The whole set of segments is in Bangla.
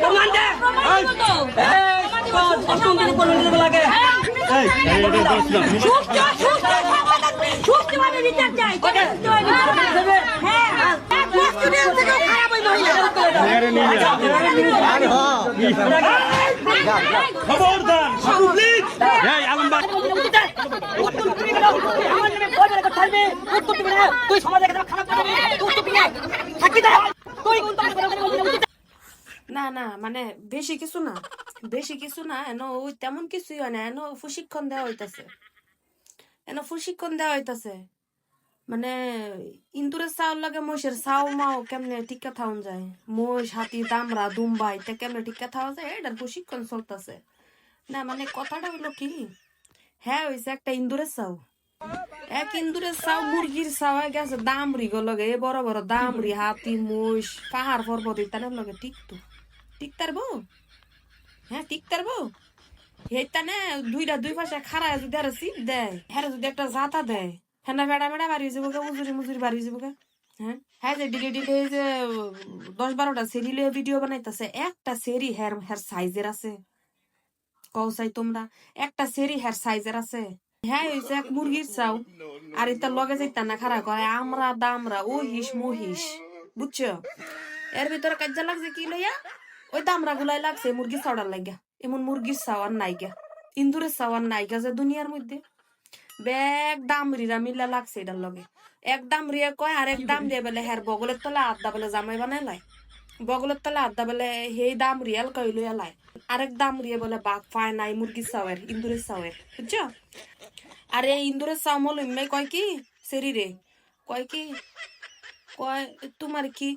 প্রমাণ দে। থাকবে। খবরদার তুই সমাজে একটা খারাপ করবি তুই তার করে করে না না মানে বেশি কিছু না। বেশি কিছু না, এন ওই তেমন কিছুই হয় না, এন প্রশিক্ষণ দেওয়া হইতাছে। এন প্রশিক্ষণ দেওয়া হইতাছে। মানে ইন্দুরের চাউল লাগে মহিষের চাউ মাও কেমনে টিকা থাউন যায়? মহিষ, হাতি দামরা দুম্বা এটা কেমনে টিকা থাওয়া যায়? এটার প্রশিক্ষণ চলতেছে। না মানে কথাটা হলো কি? হ্যাঁ হইছে একটা ইন্দুরের চাউ এক ইন্দুরের চাউ মুরগির চাউ হয়ে গেছে দামরি গো লগে, এ বড় বড় দামরি হাতি, মহিষ, পাহাড় পর্বত ইত্যানের লগে টিকতো। তারবো হ্যাঁ টিক তারবো সেইটানে দুইটা, দুই পাশে যদি আর সিট দেয় হ্যাঁ যদি একটা জাতা দেয় হ্যাঁ না, বেড়া বেড়া বাড়ি যাব মুজুরি বাড়ি যাব হ্যাঁ হ্যাঁ যে যে দশ বারোটা সেরি লিয়ে ভিডিও বানাইতেছে, একটা সেরি সাইজের আছে। কৌসাই তোমরা, একটা সেরি হ্যার সাইজের আছে। হ্যাঁ এক মুরগির চাও, আর এটা লগে যাইতা না খারাপ করে আমরা, দামরা, ও হিস মহিষ বুঝছ? এর ভিতরে কাজা লাগছে কি লইয়া? ওই দামরা গুলাই লাগছে মুরগি চাওয়ার লাগিয়া। এমন মুরগির চাওয়ার নাইগা। ইন্দুরের চাওয়ার নাইগা যে দুনিয়ার মধ্যে। ব্যাগ দামরিরা মিলা লাগছে এটার লগে। এক দামরিয়া কয় আর এক দাম দিয়ে বেলে হের বগলের তলে আড্ডা বেলে জামাই বানাই লাই। বগলের তলে আড্ডা বেলে সেই দাম রিয়াল কই লইয়া লাই। আরেক দাম রিয়ে বলে বাঘ পায় নাই মুরগির চাওয়ের ইন্দুরের চাওয়ের। বুঝছ? আর এই ইন্দুরের চাও মল এমনি কয় কি? সেরি রে। কয় কি? কয় তোমার কি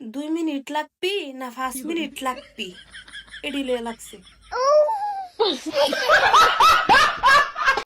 দুই মিনিট লাগবি না পাঁচ মিনিট লাগবি? এডিলে লাগছে।